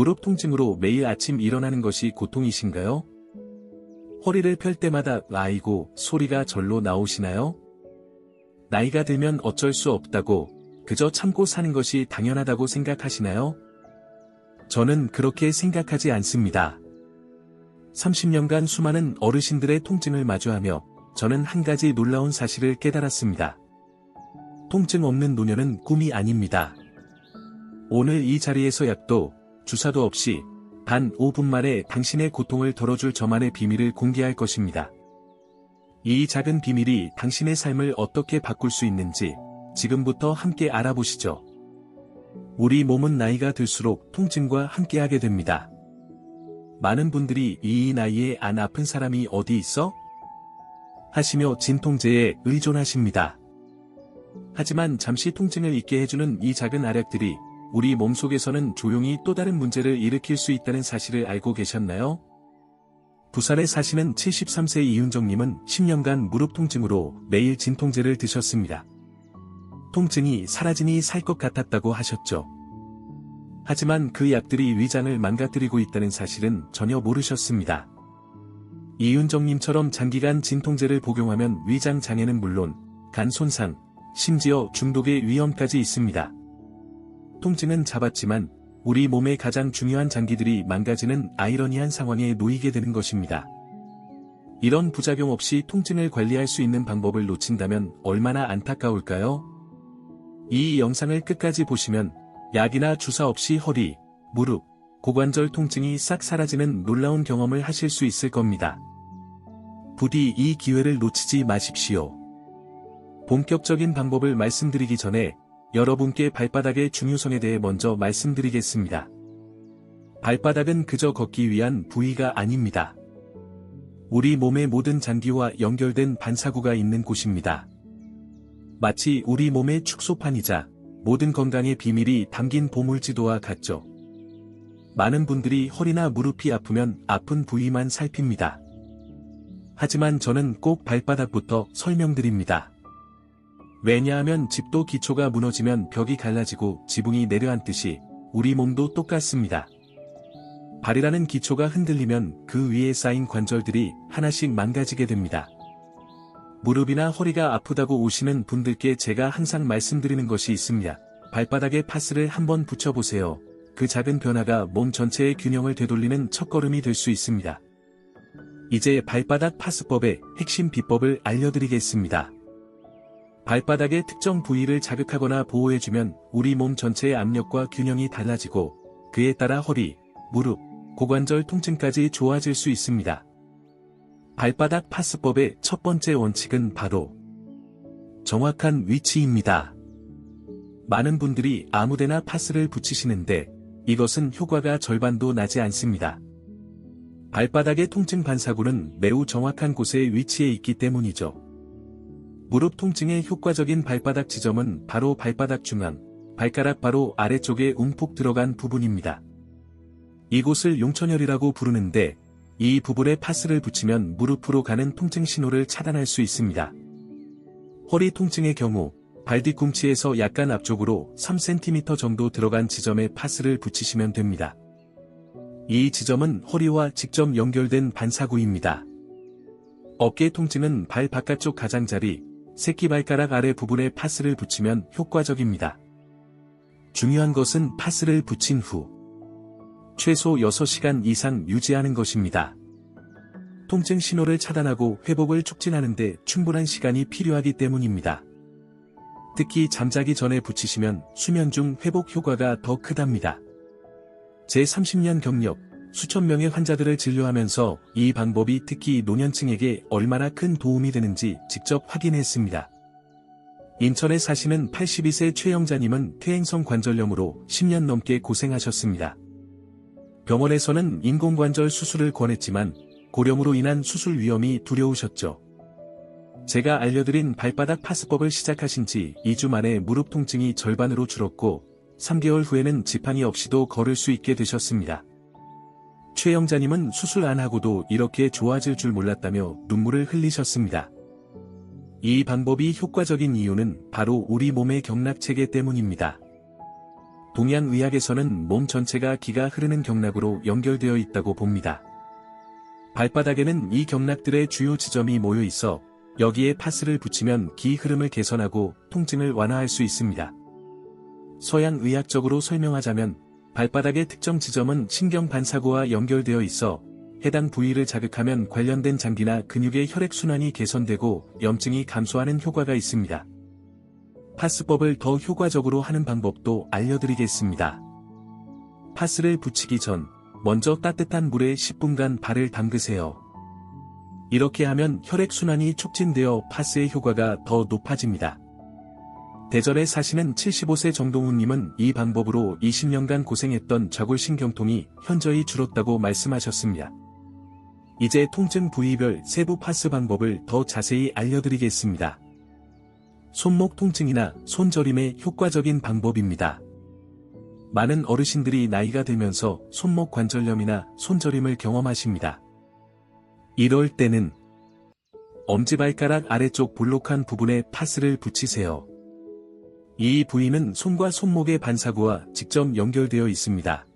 무릎 통증으로 매일 아침 일어나는 것이 고통이신가요? 허리를 펼 때마다 아이고 소리가 절로 나오시나요? 나이가 들면 어쩔 수 없다고 그저 참고 사는 것이 당연하다고 생각하시나요? 저는 그렇게 생각하지 않습니다. 30년간 수많은 어르신들의 통증을 마주하며 저는 한 가지 놀라운 사실을 깨달았습니다. 통증 없는 노년은 꿈이 아닙니다. 오늘 이 자리에서 약도 주사도 없이 단 5분 만에 당신의 고통을 덜어줄 저만의 비밀을 공개할 것입니다. 이 작은 비밀이 당신의 삶을 어떻게 바꿀 수 있는지 지금부터 함께 알아보시죠. 우리 몸은 나이가 들수록 통증과 함께하게 됩니다. 많은 분들이 이 나이에 안 아픈 사람이 어디 있어? 하시며 진통제에 의존하십니다. 하지만 잠시 통증을 잊게 해주는 이 작은 알약들이 우리 몸속에서는 조용히 또 다른 문제를 일으킬 수 있다는 사실을 알고 계셨나요? 부산에 사시는 73세 이윤정님은 10년간 무릎 통증으로 매일 진통제를 드셨습니다. 통증이 사라지니 살 것 같았다고 하셨죠. 하지만 그 약들이 위장을 망가뜨리고 있다는 사실은 전혀 모르셨습니다. 이윤정님처럼 장기간 진통제를 복용하면 위장 장애는 물론 간 손상, 심지어 중독의 위험까지 있습니다. 통증은 잡았지만 우리 몸의 가장 중요한 장기들이 망가지는 아이러니한 상황에 놓이게 되는 것입니다. 이런 부작용 없이 통증을 관리할 수 있는 방법을 놓친다면 얼마나 안타까울까요? 이 영상을 끝까지 보시면 약이나 주사 없이 허리, 무릎, 고관절 통증이 싹 사라지는 놀라운 경험을 하실 수 있을 겁니다. 부디 이 기회를 놓치지 마십시오. 본격적인 방법을 말씀드리기 전에 여러분께 발바닥의 중요성에 대해 먼저 말씀드리겠습니다. 발바닥은 그저 걷기 위한 부위가 아닙니다. 우리 몸의 모든 장기와 연결된 반사구가 있는 곳입니다. 마치 우리 몸의 축소판이자 모든 건강의 비밀이 담긴 보물지도와 같죠. 많은 분들이 허리나 무릎이 아프면 아픈 부위만 살핍니다. 하지만 저는 꼭 발바닥부터 설명드립니다. 왜냐하면 집도 기초가 무너지면 벽이 갈라지고 지붕이 내려앉듯이 우리 몸도 똑같습니다. 발이라는 기초가 흔들리면 그 위에 쌓인 관절들이 하나씩 망가지게 됩니다. 무릎이나 허리가 아프다고 오시는 분들께 제가 항상 말씀드리는 것이 있습니다. 발바닥에 파스를 한번 붙여보세요. 그 작은 변화가 몸 전체의 균형을 되돌리는 첫걸음이 될 수 있습니다. 이제 발바닥 파스법의 핵심 비법을 알려드리겠습니다. 발바닥의 특정 부위를 자극하거나 보호해주면 우리 몸 전체의 압력과 균형이 달라지고 그에 따라 허리, 무릎, 고관절 통증까지 좋아질 수 있습니다. 발바닥 파스법의 첫 번째 원칙은 바로 정확한 위치입니다. 많은 분들이 아무데나 파스를 붙이시는데 이것은 효과가 절반도 나지 않습니다. 발바닥의 통증 반사구는 매우 정확한 곳에 위치해 있기 때문이죠. 무릎 통증의 효과적인 발바닥 지점은 바로 발바닥 중앙, 발가락 바로 아래쪽에 움푹 들어간 부분입니다. 이곳을 용천혈이라고 부르는데 이 부분에 파스를 붙이면 무릎으로 가는 통증 신호를 차단할 수 있습니다. 허리 통증의 경우 발 뒤꿈치에서 약간 앞쪽으로 3cm 정도 들어간 지점에 파스를 붙이시면 됩니다. 이 지점은 허리와 직접 연결된 반사구입니다. 어깨 통증은 발 바깥쪽 가장자리, 새끼발가락 아래 부분에 파스를 붙이면 효과적입니다. 중요한 것은 파스를 붙인 후 최소 6시간 이상 유지하는 것입니다. 통증 신호를 차단하고 회복을 촉진하는 데 충분한 시간이 필요하기 때문입니다. 특히 잠자기 전에 붙이시면 수면 중 회복 효과가 더 크답니다. 제 30년 경력, 수천 명의 환자들을 진료하면서 이 방법이 특히 노년층에게 얼마나 큰 도움이 되는지 직접 확인했습니다. 인천에 사시는 82세 최영자님은 퇴행성 관절염으로 10년 넘게 고생하셨습니다. 병원에서는 인공관절 수술을 권했지만 고령으로 인한 수술 위험이 두려우셨죠. 제가 알려드린 발바닥 파스법을 시작하신 지 2주 만에 무릎 통증이 절반으로 줄었고 3개월 후에는 지팡이 없이도 걸을 수 있게 되셨습니다. 최영자님은 수술 안 하고도 이렇게 좋아질 줄 몰랐다며 눈물을 흘리셨습니다. 이 방법이 효과적인 이유는 바로 우리 몸의 경락체계 때문입니다. 동양의학에서는 몸 전체가 기가 흐르는 경락으로 연결되어 있다고 봅니다. 발바닥에는 이 경락들의 주요 지점이 모여 있어 여기에 파스를 붙이면 기 흐름을 개선하고 통증을 완화할 수 있습니다. 서양 의학적으로 설명하자면 발바닥의 특정 지점은 신경 반사구와 연결되어 있어 해당 부위를 자극하면 관련된 장기나 근육의 혈액순환이 개선되고 염증이 감소하는 효과가 있습니다. 파스법을 더 효과적으로 하는 방법도 알려드리겠습니다. 파스를 붙이기 전 먼저 따뜻한 물에 10분간 발을 담그세요. 이렇게 하면 혈액순환이 촉진되어 파스의 효과가 더 높아집니다. 대전에 사시는 75세 정동훈님은 이 방법으로 20년간 고생했던 좌골신경통이 현저히 줄었다고 말씀하셨습니다. 이제 통증 부위별 세부 파스 방법을 더 자세히 알려드리겠습니다. 손목 통증이나 손저림의 효과적인 방법입니다. 많은 어르신들이 나이가 들면서 손목 관절염이나 손저림을 경험하십니다. 이럴 때는 엄지발가락 아래쪽 볼록한 부분에 파스를 붙이세요. 이 부위는 손과 손목의 반사구와 직접 연결되어 있습니다.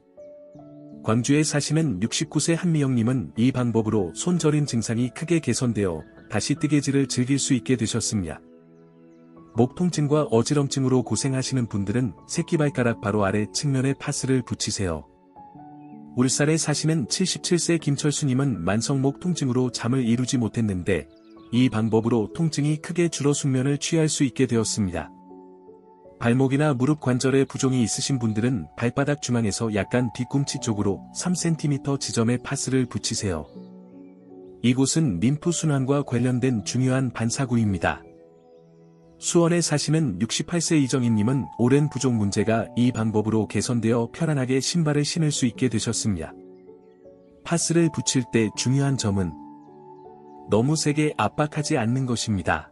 광주에 사시는 69세 한미영님은 이 방법으로 손 저림 증상이 크게 개선되어 다시 뜨개질을 즐길 수 있게 되셨습니다. 목 통증과 어지럼증으로 고생하시는 분들은 새끼발가락 바로 아래 측면에 파스를 붙이세요. 울산에 사시는 77세 김철수님은 만성목 통증으로 잠을 이루지 못했는데 이 방법으로 통증이 크게 줄어 숙면을 취할 수 있게 되었습니다. 발목이나 무릎 관절에 부종이 있으신 분들은 발바닥 중앙에서 약간 뒤꿈치 쪽으로 3cm 지점에 파스를 붙이세요. 이곳은 림프 순환과 관련된 중요한 반사구입니다. 수원에 사시는 68세 이정희님은 오랜 부종 문제가 이 방법으로 개선되어 편안하게 신발을 신을 수 있게 되셨습니다. 파스를 붙일 때 중요한 점은 너무 세게 압박하지 않는 것입니다.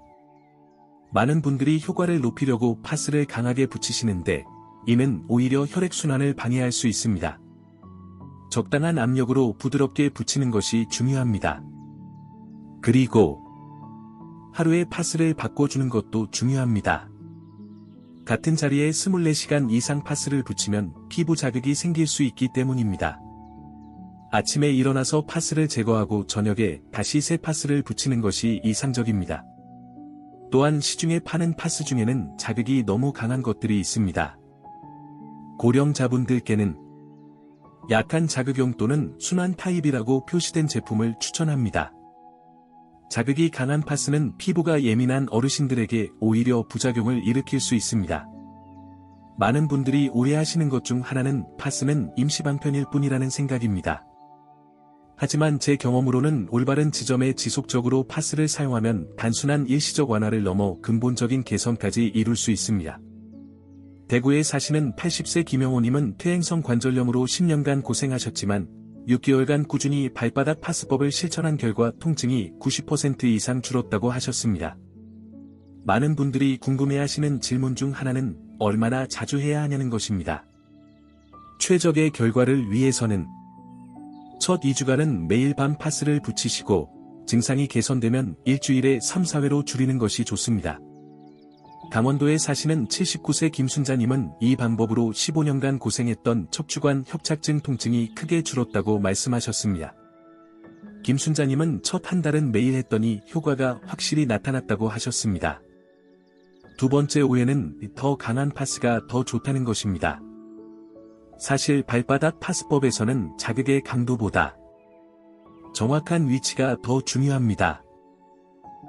많은 분들이 효과를 높이려고 파스를 강하게 붙이시는데 이는 오히려 혈액순환을 방해할 수 있습니다. 적당한 압력으로 부드럽게 붙이는 것이 중요합니다. 그리고 하루에 파스를 바꿔주는 것도 중요합니다. 같은 자리에 24시간 이상 파스를 붙이면 피부 자극이 생길 수 있기 때문입니다. 아침에 일어나서 파스를 제거하고 저녁에 다시 새 파스를 붙이는 것이 이상적입니다. 또한 시중에 파는 파스 중에는 자극이 너무 강한 것들이 있습니다. 고령자분들께는 약한 자극용 또는 순환 타입이라고 표시된 제품을 추천합니다. 자극이 강한 파스는 피부가 예민한 어르신들에게 오히려 부작용을 일으킬 수 있습니다. 많은 분들이 오해하시는 것 중 하나는 파스는 임시방편일 뿐이라는 생각입니다. 하지만 제 경험으로는 올바른 지점에 지속적으로 파스를 사용하면 단순한 일시적 완화를 넘어 근본적인 개선까지 이룰 수 있습니다. 대구에 사시는 80세 김영호님은 퇴행성 관절염으로 10년간 고생하셨지만 6개월간 꾸준히 발바닥 파스법을 실천한 결과 통증이 90% 이상 줄었다고 하셨습니다. 많은 분들이 궁금해하시는 질문 중 하나는 얼마나 자주 해야 하냐는 것입니다. 최적의 결과를 위해서는 첫 2주간은 매일 밤 파스를 붙이시고 증상이 개선되면 일주일에 3, 4회로 줄이는 것이 좋습니다. 강원도에 사시는 79세 김순자님은 이 방법으로 15년간 고생했던 척추관 협착증 통증이 크게 줄었다고 말씀하셨습니다. 김순자님은 첫 한 달은 매일 했더니 효과가 확실히 나타났다고 하셨습니다. 두 번째 오해는 더 강한 파스가 더 좋다는 것입니다. 사실 발바닥 파스법에서는 자극의 강도보다 정확한 위치가 더 중요합니다.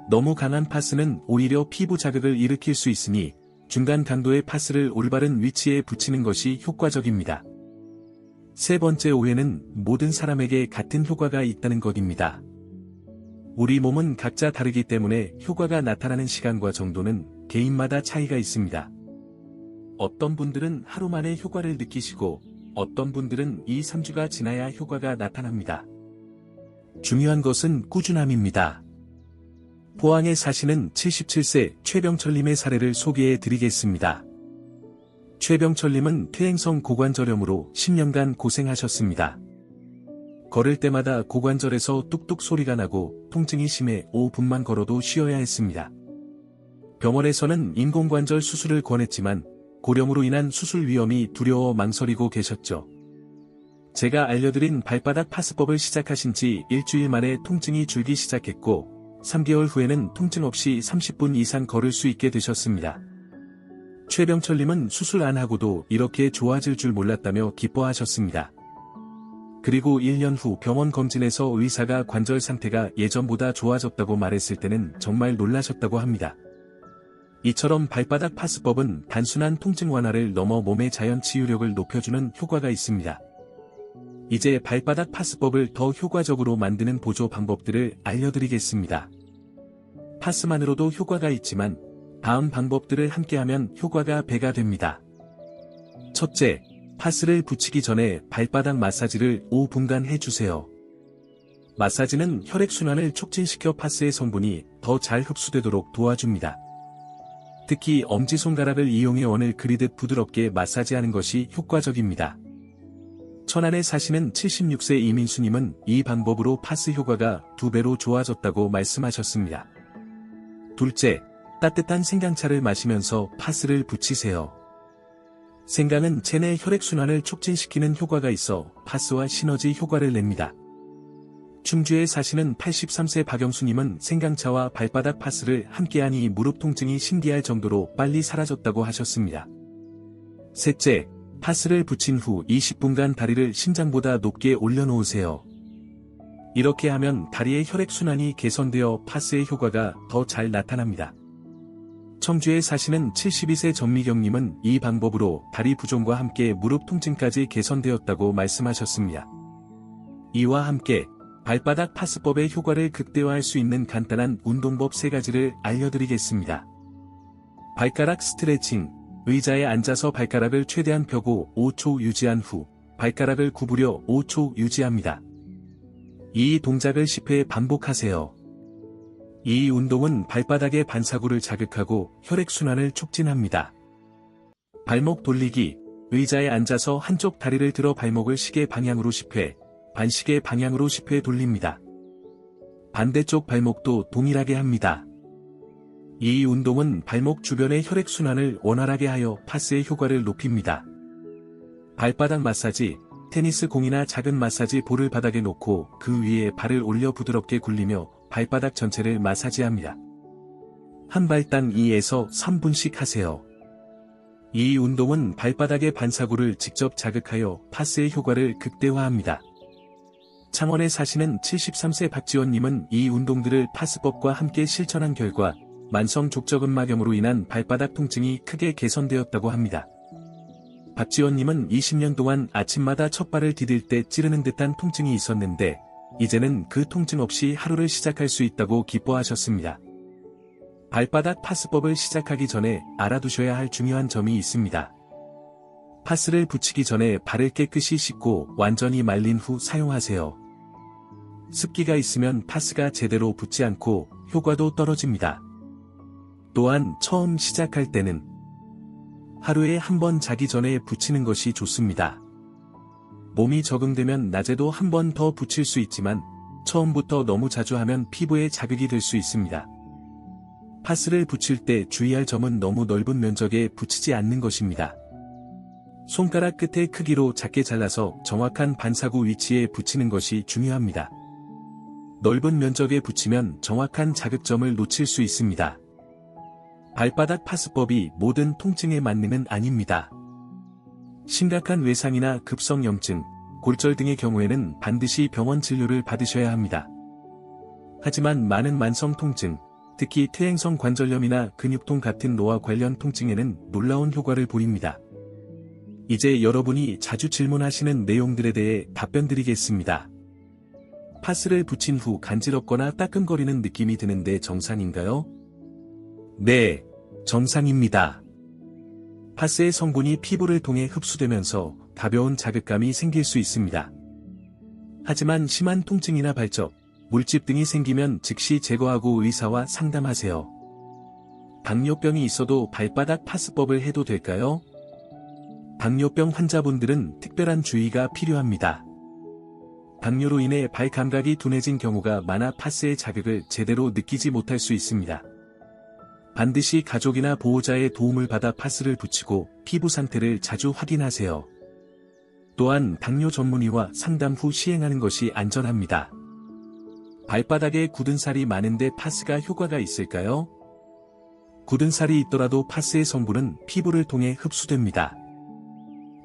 너무 강한 파스는 오히려 피부 자극을 일으킬 수 있으니 중간 강도의 파스를 올바른 위치에 붙이는 것이 효과적입니다. 세 번째 오해는 모든 사람에게 같은 효과가 있다는 것입니다. 우리 몸은 각자 다르기 때문에 효과가 나타나는 시간과 정도는 개인마다 차이가 있습니다. 어떤 분들은 하루 만에 효과를 느끼시고 어떤 분들은 2, 3주가 지나야 효과가 나타납니다. 중요한 것은 꾸준함입니다. 포항에 사시는 77세 최병철님의 사례를 소개해 드리겠습니다. 최병철님은 퇴행성 고관절염으로 10년간 고생하셨습니다. 걸을 때마다 고관절에서 뚝뚝 소리가 나고 통증이 심해 5분만 걸어도 쉬어야 했습니다. 병원에서는 인공관절 수술을 권했지만 고령으로 인한 수술 위험이 두려워 망설이고 계셨죠. 제가 알려드린 발바닥 파스법을 시작하신 지 일주일 만에 통증이 줄기 시작했고, 3개월 후에는 통증 없이 30분 이상 걸을 수 있게 되셨습니다. 최병철님은 수술 안 하고도 이렇게 좋아질 줄 몰랐다며 기뻐하셨습니다. 그리고 1년 후 병원 검진에서 의사가 관절 상태가 예전보다 좋아졌다고 말했을 때는 정말 놀라셨다고 합니다. 이처럼 발바닥 파스법은 단순한 통증 완화를 넘어 몸의 자연 치유력을 높여주는 효과가 있습니다. 이제 발바닥 파스법을 더 효과적으로 만드는 보조 방법들을 알려드리겠습니다. 파스만으로도 효과가 있지만 다음 방법들을 함께하면 효과가 배가 됩니다. 첫째, 파스를 붙이기 전에 발바닥 마사지를 5분간 해주세요. 마사지는 혈액순환을 촉진시켜 파스의 성분이 더 잘 흡수되도록 도와줍니다. 특히 엄지손가락을 이용해 원을 그리듯 부드럽게 마사지하는 것이 효과적입니다. 천안에 사시는 76세 이민수님은 이 방법으로 파스 효과가 두 배로 좋아졌다고 말씀하셨습니다. 둘째, 따뜻한 생강차를 마시면서 파스를 붙이세요. 생강은 체내 혈액순환을 촉진시키는 효과가 있어 파스와 시너지 효과를 냅니다. 충주에 사시는 83세 박영수님은 생강차와 발바닥 파스를 함께하니 무릎 통증이 신기할 정도로 빨리 사라졌다고 하셨습니다. 셋째, 파스를 붙인 후 20분간 다리를 심장보다 높게 올려놓으세요. 이렇게 하면 다리의 혈액순환이 개선되어 파스의 효과가 더 잘 나타납니다. 청주에 사시는 72세 전미경님은 이 방법으로 다리 부종과 함께 무릎 통증까지 개선되었다고 말씀하셨습니다. 이와 함께 발바닥 파스법의 효과를 극대화할 수 있는 간단한 운동법 3가지를 알려드리겠습니다. 발가락 스트레칭, 의자에 앉아서 발가락을 최대한 펴고 5초 유지한 후 발가락을 구부려 5초 유지합니다. 이 동작을 10회 반복하세요. 이 운동은 발바닥의 반사구를 자극하고 혈액순환을 촉진합니다. 발목 돌리기, 의자에 앉아서 한쪽 다리를 들어 발목을 시계 방향으로 10회, 반시계 방향으로 10회 돌립니다. 반대쪽 발목도 동일하게 합니다. 이 운동은 발목 주변의 혈액순환을 원활하게 하여 파스의 효과를 높입니다. 발바닥 마사지, 테니스 공이나 작은 마사지 볼을 바닥에 놓고 그 위에 발을 올려 부드럽게 굴리며 발바닥 전체를 마사지합니다. 한 발당 2에서 3분씩 하세요. 이 운동은 발바닥의 반사구를 직접 자극하여 파스의 효과를 극대화합니다. 창원에 사시는 73세 박지원님은 이 운동들을 파스법과 함께 실천한 결과 만성 족저근막염으로 인한 발바닥 통증이 크게 개선되었다고 합니다. 박지원님은 20년 동안 아침마다 첫 발을 디딜 때 찌르는 듯한 통증이 있었는데 이제는 그 통증 없이 하루를 시작할 수 있다고 기뻐하셨습니다. 발바닥 파스법을 시작하기 전에 알아두셔야 할 중요한 점이 있습니다. 파스를 붙이기 전에 발을 깨끗이 씻고 완전히 말린 후 사용하세요. 습기가 있으면 파스가 제대로 붙지 않고 효과도 떨어집니다. 또한 처음 시작할 때는 하루에 한 번 자기 전에 붙이는 것이 좋습니다. 몸이 적응되면 낮에도 한 번 더 붙일 수 있지만 처음부터 너무 자주 하면 피부에 자극이 될 수 있습니다. 파스를 붙일 때 주의할 점은 너무 넓은 면적에 붙이지 않는 것입니다. 손가락 끝의 크기로 작게 잘라서 정확한 반사구 위치에 붙이는 것이 중요합니다. 넓은 면적에 붙이면 정확한 자극점을 놓칠 수 있습니다. 발바닥 파스법이 모든 통증의 만능은 아닙니다. 심각한 외상이나 급성염증, 골절 등의 경우에는 반드시 병원 진료를 받으셔야 합니다. 하지만 많은 만성 통증, 특히 퇴행성 관절염이나 근육통 같은 노화 관련 통증에는 놀라운 효과를 보입니다. 이제 여러분이 자주 질문하시는 내용들에 대해 답변 드리겠습니다. 파스를 붙인 후 간지럽거나 따끔거리는 느낌이 드는데 정상인가요? 네, 정상입니다. 파스의 성분이 피부를 통해 흡수되면서 가벼운 자극감이 생길 수 있습니다. 하지만 심한 통증이나 발적, 물집 등이 생기면 즉시 제거하고 의사와 상담하세요. 당뇨병이 있어도 발바닥 파스법을 해도 될까요? 당뇨병 환자분들은 특별한 주의가 필요합니다. 당뇨로 인해 발 감각이 둔해진 경우가 많아 파스의 자극을 제대로 느끼지 못할 수 있습니다. 반드시 가족이나 보호자의 도움을 받아 파스를 붙이고 피부 상태를 자주 확인하세요. 또한 당뇨 전문의와 상담 후 시행하는 것이 안전합니다. 발바닥에 굳은 살이 많은데 파스가 효과가 있을까요? 굳은 살이 있더라도 파스의 성분은 피부를 통해 흡수됩니다.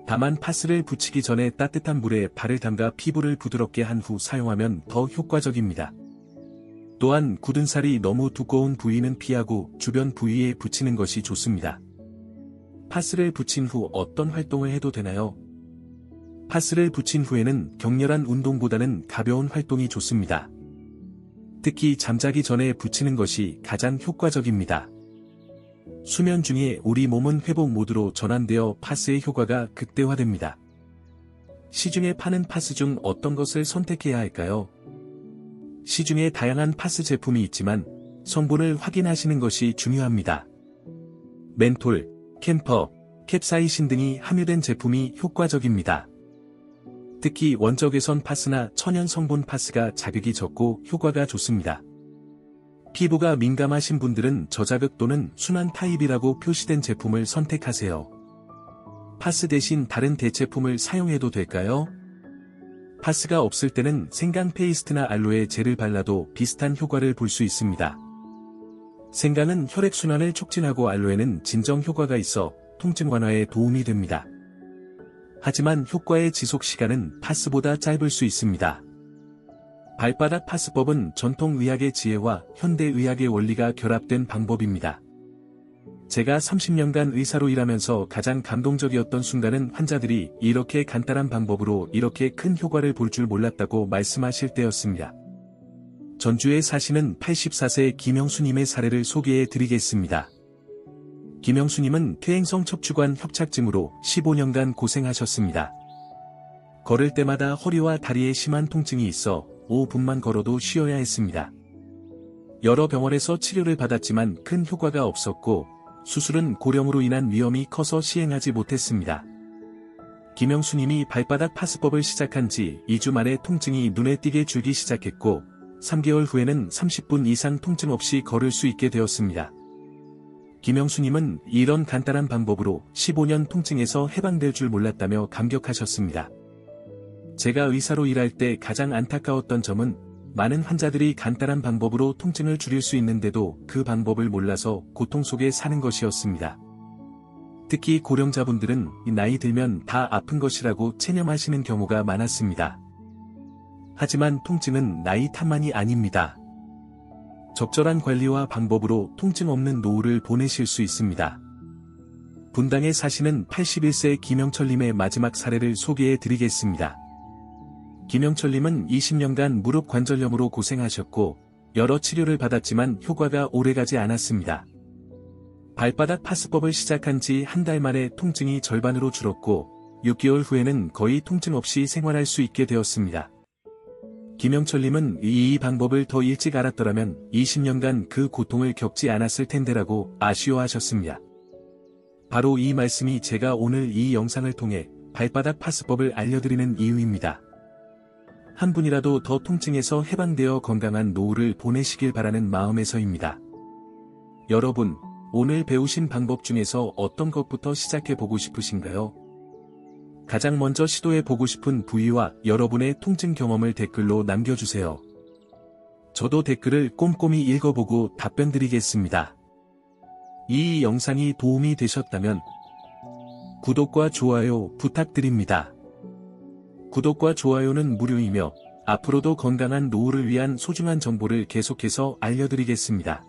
다만 파스를 붙이기 전에 따뜻한 물에 발을 담가 피부를 부드럽게 한 후 사용하면 더 효과적입니다. 또한 굳은 살이 너무 두꺼운 부위는 피하고 주변 부위에 붙이는 것이 좋습니다. 파스를 붙인 후 어떤 활동을 해도 되나요? 파스를 붙인 후에는 격렬한 운동보다는 가벼운 활동이 좋습니다. 특히 잠자기 전에 붙이는 것이 가장 효과적입니다. 수면 중에 우리 몸은 회복 모드로 전환되어 파스의 효과가 극대화됩니다. 시중에 파는 파스 중 어떤 것을 선택해야 할까요? 시중에 다양한 파스 제품이 있지만 성분을 확인하시는 것이 중요합니다. 멘톨, 캠퍼, 캡사이신 등이 함유된 제품이 효과적입니다. 특히 원적외선 파스나 천연 성분 파스가 자극이 적고 효과가 좋습니다. 피부가 민감하신 분들은 저자극 또는 순한 타입이라고 표시된 제품을 선택하세요. 파스 대신 다른 대체품을 사용해도 될까요? 파스가 없을 때는 생강 페이스트나 알로에 젤을 발라도 비슷한 효과를 볼 수 있습니다. 생강은 혈액순환을 촉진하고 알로에는 진정 효과가 있어 통증 완화에 도움이 됩니다. 하지만 효과의 지속 시간은 파스보다 짧을 수 있습니다. 발바닥 파스법은 전통 의학의 지혜와 현대 의학의 원리가 결합된 방법입니다. 제가 30년간 의사로 일하면서 가장 감동적이었던 순간은 환자들이 이렇게 간단한 방법으로 이렇게 큰 효과를 볼 줄 몰랐다고 말씀하실 때였습니다. 전주에 사시는 84세 김영수님의 사례를 소개해 드리겠습니다. 김영수님은 퇴행성 척추관 협착증으로 15년간 고생하셨습니다. 걸을 때마다 허리와 다리에 심한 통증이 있어 5분만 걸어도 쉬어야 했습니다. 여러 병원에서 치료를 받았지만 큰 효과가 없었고 수술은 고령으로 인한 위험이 커서 시행하지 못했습니다. 김영수님이 발바닥 파스법을 시작한 지 2주 만에 통증이 눈에 띄게 줄기 시작했고 3개월 후에는 30분 이상 통증 없이 걸을 수 있게 되었습니다. 김영수님은 이런 간단한 방법으로 15년 통증에서 해방될 줄 몰랐다며 감격하셨습니다. 제가 의사로 일할 때 가장 안타까웠던 점은 많은 환자들이 간단한 방법으로 통증을 줄일 수 있는데도 그 방법을 몰라서 고통 속에 사는 것이었습니다. 특히 고령자분들은 나이 들면 다 아픈 것이라고 체념하시는 경우가 많았습니다. 하지만 통증은 나이 탓만이 아닙니다. 적절한 관리와 방법으로 통증 없는 노후를 보내실 수 있습니다. 분당에 사시는 81세 김영철님의 마지막 사례를 소개해 드리겠습니다. 김영철님은 20년간 무릎 관절염으로 고생하셨고 여러 치료를 받았지만 효과가 오래가지 않았습니다. 발바닥 파스법을 시작한 지 한 달 만에 통증이 절반으로 줄었고 6개월 후에는 거의 통증 없이 생활할 수 있게 되었습니다. 김영철님은 이, 이 방법을 더 일찍 알았더라면 20년간 그 고통을 겪지 않았을 텐데라고 아쉬워하셨습니다. 바로 이 말씀이 제가 오늘 이 영상을 통해 발바닥 파스법을 알려드리는 이유입니다. 한 분이라도 더 통증에서 해방되어 건강한 노후를 보내시길 바라는 마음에서입니다. 여러분, 오늘 배우신 방법 중에서 어떤 것부터 시작해 보고 싶으신가요? 가장 먼저 시도해 보고 싶은 부위와 여러분의 통증 경험을 댓글로 남겨주세요. 저도 댓글을 꼼꼼히 읽어보고 답변 드리겠습니다. 이 영상이 도움이 되셨다면 구독과 좋아요 부탁드립니다. 구독과 좋아요는 무료이며 앞으로도 건강한 노후를 위한 소중한 정보를 계속해서 알려드리겠습니다.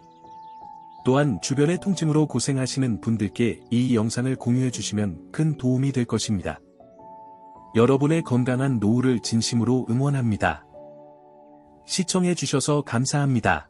또한 주변의 통증으로 고생하시는 분들께 이 영상을 공유해 주시면 큰 도움이 될 것입니다. 여러분의 건강한 노후를 진심으로 응원합니다. 시청해 주셔서 감사합니다.